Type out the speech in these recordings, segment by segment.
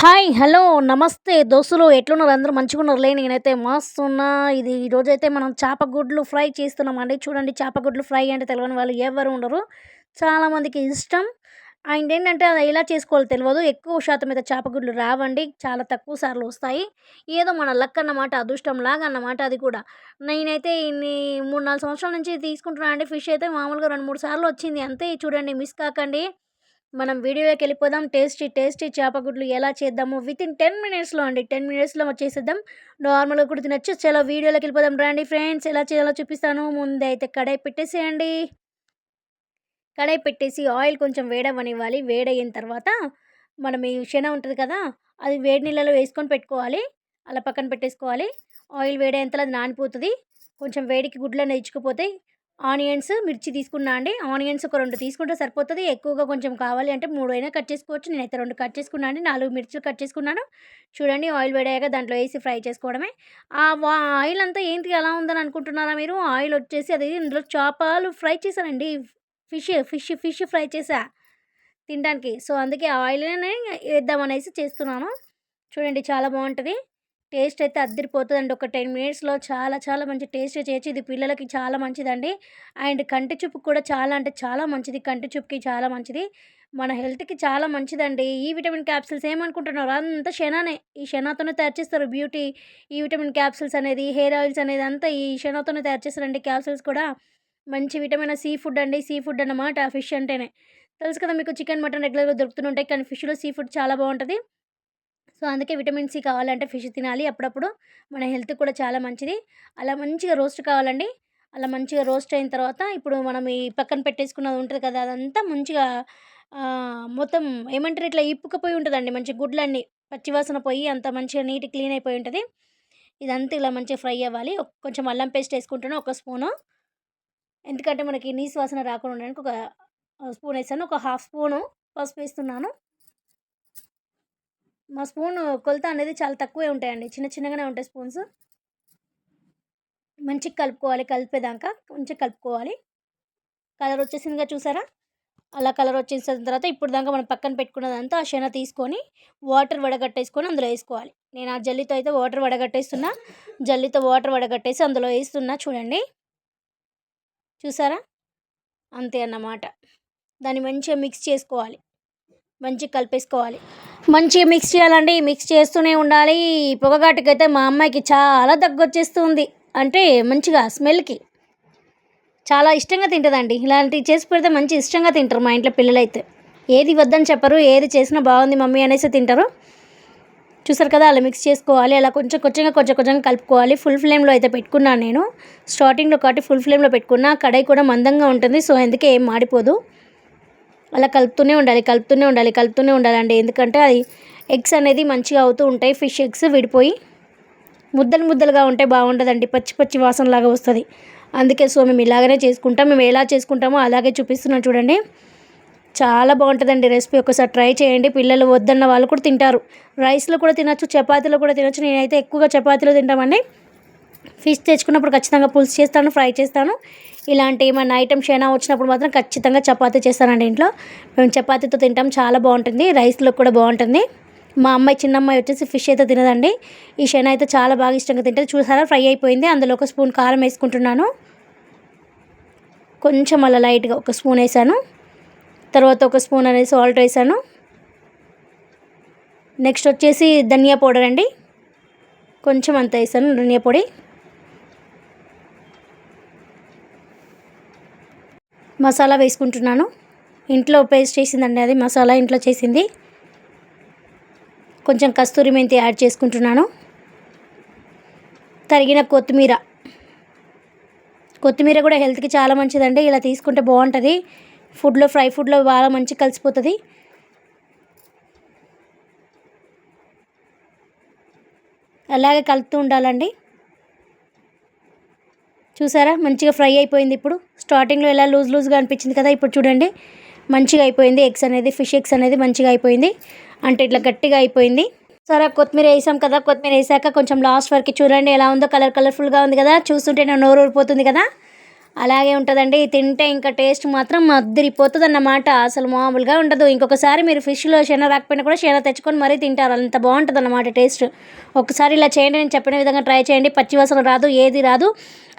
Hi hello నమస్తే. దోస్తులు ఎట్లున్నారు? అందరూ మంచిగా ఉన్నారు లే నేనైతే మస్తున్నా. ఇది ఈరోజైతే మనం చేప గుడ్లు ఫ్రై చేస్తున్నామండి. చూడండి చేప గుడ్లు ఫ్రై అంటే తెలియని వాళ్ళు ఎవరు ఉండరు. చాలామందికి ఇష్టం. అండ్ ఏంటంటే అది ఎలా చేసుకోవాలో తెలియదు ఎక్కువ శాతం మీద చేప గుడ్లు రావండి. చాలా తక్కువ సార్లు వస్తాయి. ఏదో మన లక్ అన్నమాట అదృష్టం లాగా అన్నమాట అది కూడా. నేనైతే ఇన్ని మూడు నాలుగు సంవత్సరాల నుంచి తీసుకుంటున్నాను అండి. ఫిష్ అయితే మామూలుగా రెండు మూడు సార్లు వచ్చింది. అంతే. చూడండి మిస్ కాకండి. మనం వీడియోలోకి వెళ్ళిపోదాం. టేస్టీ టేస్టీ చేప గుడ్లు ఎలా చేద్దాము విత్ ఇన్ టెన్ మినిట్స్లో అండి. టెన్ మినిట్స్లో వచ్చేసేద్దాం నార్మల్గా కూడా తినచ్చు. చాలా వీడియోలోకి వెళ్ళిపోదాం. రండి ఫ్రెండ్స్ ఎలా చేయాలో చూపిస్తాను. ముందే అయితే కడాయి పెట్టేసేయండి. కడాయి పెట్టేసి ఆయిల్ కొంచెం వేడవనివ్వాలి వేడయిన తర్వాత మనం ఈ శన ఉంటుంది కదా అది వేడి నీళ్ళలో వేసుకొని పెట్టుకోవాలి. అలా పక్కన పెట్టేసుకోవాలి. ఆయిల్ వేడైనంతలో అది నానిపోతుంది. కొంచెం వేడికి గుడ్లు నేర్చుకుపోతాయి ఆనియన్స్ మిర్చి తీసుకున్నా అండి. ఆనియన్స్ ఒక రెండు తీసుకుంటే సరిపోతుంది. ఎక్కువగా కొంచెం కావాలి అంటే మూడు అయినా కట్ చేసుకోవచ్చు. నేనైతే రెండు కట్ చేసుకున్నాను అండి. నాలుగు మిర్చిలు కట్ చేసుకున్నాను. చూడండి ఆయిల్ వేడాక దాంట్లో వేసి ఫ్రై చేసుకోవడమే. ఆ ఆయిల్ అంతా ఏంటి ఎలా ఉందని అనుకుంటున్నారా మీరు? ఆయిల్ వచ్చేసి అది ఇందులో చేపలు ఫ్రై చేశానండి. ఫిష్ ఫిష్ ఫిష్ ఫ్రై చేసా తినడానికి. సో అందుకే ఆయిల్నే వేద్దామనేసి చేస్తున్నాను. చూడండి చాలా బాగుంటుంది. టేస్ట్ అయితే అద్దరిపోతుందండి. ఒక టెన్ మినిట్స్లో చాలా చాలా మంచి టేస్ట్ చేయొచ్చు ఇది పిల్లలకి చాలా మంచిదండి. అండ్ కంటి చూపు కూడా చాలా అంటే చాలా మంచిది. కంటి చూపుకి చాలా మంచిది. మన హెల్త్కి చాలా మంచిదండి. ఈ విటమిన్ క్యాప్సిల్స్ ఏమనుకుంటున్నారు? అంతా శనానే ఈ శనాతోనే తయారు చేస్తారు. బ్యూటీ ఈ విటమిన్ క్యాప్సిల్స్ అనేది హెయిర్ ఆయిల్స్ అనేది అంతా ఈ శనాతోనే తయారు చేస్తారండి క్యాప్సిల్స్ కూడా. మంచి విటమిన్ సీ ఫుడ్ అండి. సీ ఫుడ్ అన్నమాట ఫిష్ అంటేనే. తెలుసు కదా మీకు చికెన్ మటన్ రెగ్యులర్గా దొరుకుతుంటాయి కానీ ఫిష్లో సీ ఫుడ్ చాలా బాగుంటుంది. సో అందుకే విటమిన్ సి కావాలంటే ఫిష్ తినాలి. అప్పుడప్పుడు మన హెల్త్ కూడా చాలా మంచిది. అలా మంచిగా రోస్ట్ కావాలండి. అలా మంచిగా రోస్ట్ అయిన తర్వాత ఇప్పుడు మనం ఈ పక్కన పెట్టేసుకున్నది ఉంటుంది కదా అదంతా మంచిగా మొత్తం ఏమంటారు ఇట్లా ఇప్పుకపోయి ఉంటుందండి. మంచి గుడ్లన్నీ పచ్చివాసన పోయి అంత మంచిగా నీట్ క్లీన్ అయిపోయి ఉంటుంది. ఇదంతా ఇలా మంచిగా ఫ్రై అవ్వాలి. కొంచెం అల్లం పేస్ట్ వేసుకుంటాను ఒక స్పూను. ఎందుకంటే మనకి నీసు వాసన రాకుండా ఉండడానికి ఒక స్పూన్ వేసాను. ఒక హాఫ్ స్పూను పసుపు వేస్తున్నాను. మా స్పూన్ కొలత అనేది చాలా తక్కువే ఉంటాయండి. చిన్న చిన్నగానే ఉంటాయి స్పూన్స్. మంచిగా కలుపుకోవాలి. కలిపేదాకా మంచిగా కలుపుకోవాలి. కలర్ వచ్చేసిందిగా చూసారా? అలా కలర్ వచ్చేసిన తర్వాత ఇప్పుడు దాకా మనం పక్కన పెట్టుకున్నదంతా ఆ శన తీసుకొని వాటర్ వడగట్టేసుకొని అందులో వేసుకోవాలి. నేను ఆ జల్లితో అయితే వాటర్ వడగట్టేస్తున్నా. జల్లితో వాటర్ వడగట్టేసి అందులో వేస్తున్నా చూడండి. చూసారా? అంతే అన్నమాట. దాన్ని మంచిగా మిక్స్ చేసుకోవాలి. మంచిగా కలిపేసుకోవాలి. మంచిగా మిక్స్ చేయాలండి. మిక్స్ చేస్తూనే ఉండాలి. ఈ పొగగాటుకు అయితే మా అమ్మాయికి చాలా దగ్గొచ్చేస్తుంది. అంటే మంచిగా స్మెల్కి. చాలా ఇష్టంగా తింటుందండి. ఇలాంటివి చేసి పెడితే మంచి ఇష్టంగా తింటారు మా ఇంట్లో పిల్లలైతే. ఏది వద్దని చెప్పరు. ఏది చేసినా బాగుంది మమ్మీ అనేసి తింటారు. చూసారు కదా అలా మిక్స్ చేసుకోవాలి. అలా కొంచెం కొంచెంగా కొంచెం కొంచెంగా కలుపుకోవాలి. ఫుల్ ఫ్లేమ్లో అయితే పెట్టుకున్నాను నేను. స్టార్టింగ్లో కాబట్టి ఫుల్ ఫ్లేమ్లో పెట్టుకున్నా. కడాయి కూడా మందంగా ఉంటుంది. సో అందుకే ఏం మాడిపోదు. అలా కలుపుతూనే ఉండాలి కలుపుతూనే ఉండాలి కలుపుతూనే ఉండాలండి. ఎందుకంటే అది ఎగ్స్ అనేది మంచిగా అవుతూ ఉంటాయి ఫిష్ ఎగ్స్ విడిపోయి ముద్దలు ముద్దలుగా ఉంటే బాగుండదండి పచ్చి పచ్చి వాసనలాగా వస్తుంది. అందుకే సో మేము ఇలాగనే చేసుకుంటాం మేము ఎలా చేసుకుంటామో అలాగే చూపిస్తున్నాం చూడండి. చాలా బాగుంటుందండి రెసిపీ ఒకసారి ట్రై చేయండి. పిల్లలు వద్దన్న వాళ్ళు కూడా తింటారు. రైస్లో కూడా తినచ్చు చపాతీలో కూడా తినచ్చు. నేనైతే ఎక్కువగా చపాతీలో తింటామండి. ఫిష్ తెచ్చుకున్నప్పుడు ఖచ్చితంగా పులుసు చేస్తాను ఫ్రై చేస్తాను. ఇలాంటి ఏమైనా ఐటమ్ అయినా వచ్చినప్పుడు మాత్రం ఖచ్చితంగా చపాతీ చేస్తానండి ఇంట్లో. మేము చపాతీతో తింటాం చాలా బాగుంటుంది. రైస్లో కూడా బాగుంటుంది. మా అమ్మాయి చిన్న అమ్మాయి వచ్చేసి ఫిష్ అయితే తినదండి. ఈ షైనా అయితే చాలా బాగా ఇష్టంగా తింటుంది. చూసారా ఫ్రై అయిపోయింది. అందులో ఒక స్పూన్ కారం వేసుకుంటున్నాను. కొంచెం అలా లైట్గా ఒక స్పూన్ వేసాను. తర్వాత ఒక స్పూన్ అనేది సాల్ట్ వేసాను. నెక్స్ట్ వచ్చేసి ధనియా పౌడర్ అండి. కొంచెం అంత వేసాను ధనియా పొడి. మసాలా వేసుకుంటున్నాను. ఇంట్లో పేస్ట్ చేసిందండి అది మసాలా ఇంట్లో చేసింది. కొంచెం కస్తూరి మెంతి యాడ్ చేసుకుంటున్నాను. తరిగిన కొత్తిమీర. కొత్తిమీర కూడా హెల్త్కి చాలా మంచిదండి. ఇలా తీసుకుంటే బాగుంటుంది. ఫుడ్లో ఫ్రై ఫుడ్లో బాగా మంచి కలిసిపోతుంది. అలాగే కలుపుతూ ఉండాలండి. చూసారా? మంచిగా ఫ్రై అయిపోయింది ఇప్పుడు. స్టార్టింగ్లో ఎలా లూజ్ లూజ్గా అనిపించింది కదా ఇప్పుడు చూడండి. మంచిగా అయిపోయింది. ఎగ్స్ అనేది ఫిష్ ఎగ్స్ అనేది మంచిగా అయిపోయింది. అంటే ఇట్లా గట్టిగా అయిపోయింది. సరే కొత్తిమీర వేసాం కదా. కొత్తిమీర వేసాక కొంచెం లాస్ట్ వరకు చూడండి ఎలా ఉందో. కలర్ కలర్ఫుల్గా ఉంది కదా. చూస్తుంటే నా నోరు ఊరిపోతుంది కదా. అలాగే ఉంటుందండి. తింటే ఇంకా టేస్ట్ మాత్రం అద్దరిపోతుంది అన్నమాట అసలు మామూలుగా ఉండదు. ఇంకొకసారి మీరు ఫిష్లో శన రాకపోయినా కూడా శన తెచ్చుకొని మరీ తింటారు. అంత బాగుంటుంది అన్నమాట టేస్ట్. ఒకసారి ఇలా చేయండి. నేను చెప్పిన విధంగా ట్రై చేయండి. పచ్చివాసన రాదు ఏది రాదు.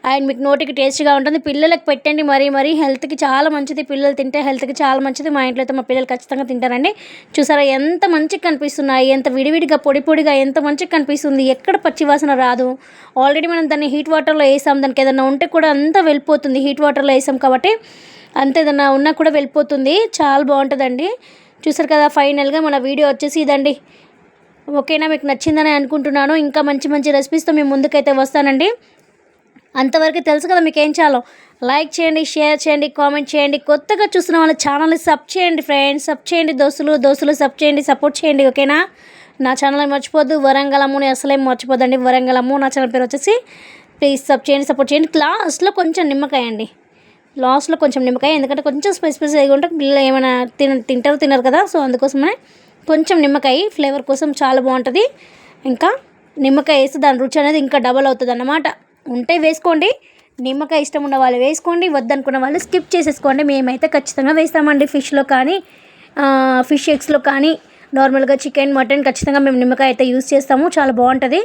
అండ్ మీకు నోటికి టేస్ట్గా ఉంటుంది. పిల్లలకు పెట్టండి మరీ మరీ. హెల్త్కి చాలా మంచిది. పిల్లలు తింటే హెల్త్కి చాలా మంచిది. మా ఇంట్లో అయితే మా పిల్లలు ఖచ్చితంగా తింటారండి. చూసారా ఎంత మంచిగా కనిపిస్తున్నాయి. ఎంత విడివిడిగా పొడి పొడిగా ఎంత మంచిగా కనిపిస్తుంది. ఎక్కడ పచ్చివాసన రాదు. ఆల్రెడీ మనం దాన్ని హీట్ వాటర్లో వేసాం. దానికి ఏదైనా ఉంటే కూడా అంతా వెళ్ళిపోతుంది. హీట్ వాటర్లో వేసాం కాబట్టి అంత ఏదైనా ఉన్నా కూడా వెళ్ళిపోతుంది. చాలా బాగుంటుందండి. చూసారు కదా ఫైనల్గా మన వీడియో వచ్చేసి ఇదండి. ఓకేనా? మీకు నచ్చిందని అనుకుంటున్నాను. ఇంకా మంచి మంచి రెసిపీస్తో మేము ముందుకైతే వస్తానండి. అంతవరకు తెలుసు కదా మీకు ఏం చాలో లైక్ చేయండి షేర్ చేయండి కామెంట్ చేయండి. కొత్తగా చూస్తున్న వాళ్ళ ఛానల్ని సబ్ చేయండి ఫ్రెండ్స్ సబ్ చేయండి దోస్తులు దోస్తులు సబ్ చేయండి సపోర్ట్ చేయండి ఓకేనా నా? ఛానల్ మర్చిపోద్దు వరంగల్ అమ్ముని అసలేం మర్చిపోదండి వరంగల్ అమ్ము నా ఛానల్ పేరు వచ్చేసి ప్లీజ్ సబ్ చేయండి సపోర్ట్ చేయండి. లాస్ట్లో కొంచెం నిమ్మకాయ అండి. లాస్ట్లో కొంచెం నిమ్మకాయ ఎందుకంటే కొంచెం స్పైస్ స్పైస్ అయి ఉంటే పిల్లలు ఏమైనా తిన తింటారు తినరు కదా సో అందుకోసమనే కొంచెం నిమ్మకాయ ఫ్లేవర్ కోసం చాలా బాగుంటుంది. ఇంకా నిమ్మకాయ వేస్తే దాని రుచి అనేది ఇంకా డబల్ అవుతుంది అన్నమాట ఉంటే వేసుకోండి. నిమ్మకాయ ఇష్టం ఉన్న వాళ్ళు వేసుకోండి. వద్దనుకున్న వాళ్ళు స్కిప్ చేసేసుకోండి. మేమైతే ఖచ్చితంగా వేస్తామండి ఫిష్లో కానీ ఫిష్ ఎగ్స్లో కానీ. నార్మల్గా చికెన్ మటన్ ఖచ్చితంగా మేము నిమ్మకాయ అయితే యూస్ చేస్తాము. చాలా బాగుంటుంది.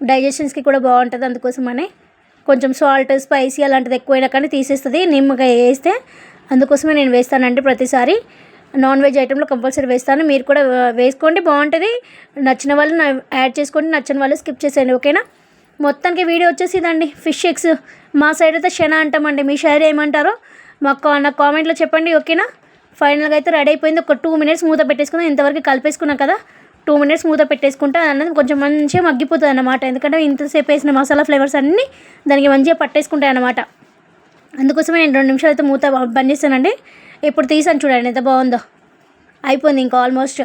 డైజెషన్స్కి కూడా బాగుంటుంది అందుకోసమనే. కొంచెం సాల్ట్ స్పైసీ అలాంటిది ఎక్కువైనా కానీ తీసేస్తుంది. నిమ్మకాయ వేస్తే అందుకోసమే నేను వేస్తానండి ప్రతిసారి. నాన్ వెజ్ ఐటెంలో కంపల్సరీ వేస్తాను. మీరు కూడా వేసుకోండి. బాగుంటుంది. నచ్చిన వాళ్ళు యాడ్ చేసుకోండి. నచ్చిన వాళ్ళు స్కిప్ చేసేయండి. ఓకేనా? మొత్తానికి వీడియో వచ్చేసి ఇదండి ఫిష్ ఎగ్స్. మా సైడ్ అయితే శన అంటామండి. మీ సైడ్ ఏమంటారో? మాకు నాకు కామెంట్లో చెప్పండి ఓకేనా? ఫైనల్గా అయితే రెడీ అయిపోయింది. ఒక టూ మినిట్స్ మూత పెట్టేసుకుందాం. ఇంతవరకు కలిపేసుకున్నాం కదా. టూ మినిట్స్ మూత పెట్టేసుకుంటే అన్నది కొంచెం మంచిగా మగ్గిపోతుంది అన్నమాట. ఎందుకంటే ఇంతసేపు వేసిన మసాలా ఫ్లేవర్స్ అన్నీ దానికి మంచిగా పట్టేసుకుంటాయి అన్నమాట. అందుకోసమే నేను రెండు నిమిషాలు అయితే మూత బంద్ చేస్తానండి. ఇప్పుడు తీసాను చూడండి ఎంత బాగుందో. అయిపోయింది ఇంకా almost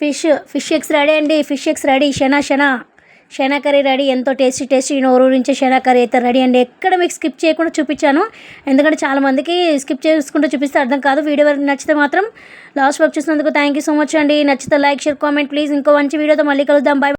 fish fish eggs ready అండి. ఫిష్ ఎగ్స్ రెడీ శనా శనా. షేనా కర్రీ రెడీ. ఎంతో టేస్టీ టేస్టీ నోరు నుంచి షేనా కర్రీ అయితే రెడీ. అండి ఎక్కడ మీకు స్కిప్ చేయకుండా చూపించాను. ఎందుకంటే చాలా మందికి స్కిప్ చేసుకుంటూ చూపిస్తే అర్థం కాదు. వీడియో వరకు నచ్చితే మాత్రం లాస్ట్ వరకు చూసినందుకు థ్యాంక్ యూ సో మచ్ అండి. నచ్చితే లైక్ షేర్ కామెంట్ ప్లీజ్ ఇంకో మంచి వీడియోతో మళ్ళీ కలుద్దాం. బాయ్